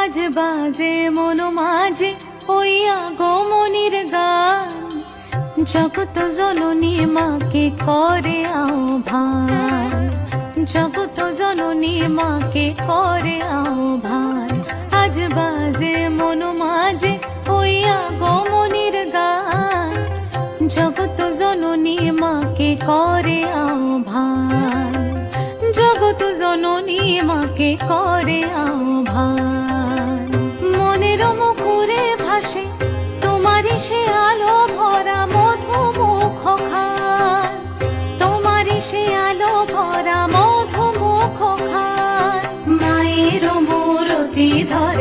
আজ বাজে, মন মাঝে ওই আগমনির গান। জগত জননী মাকে করে আহ্বান। জগত জননী মাকে করে আহ্বান। আজ বাজে, মন মাঝে ওই আগমনির গান। জগত জননী মাকে করে আহ্বান। জগত জননী মাকে করে আহ্বান।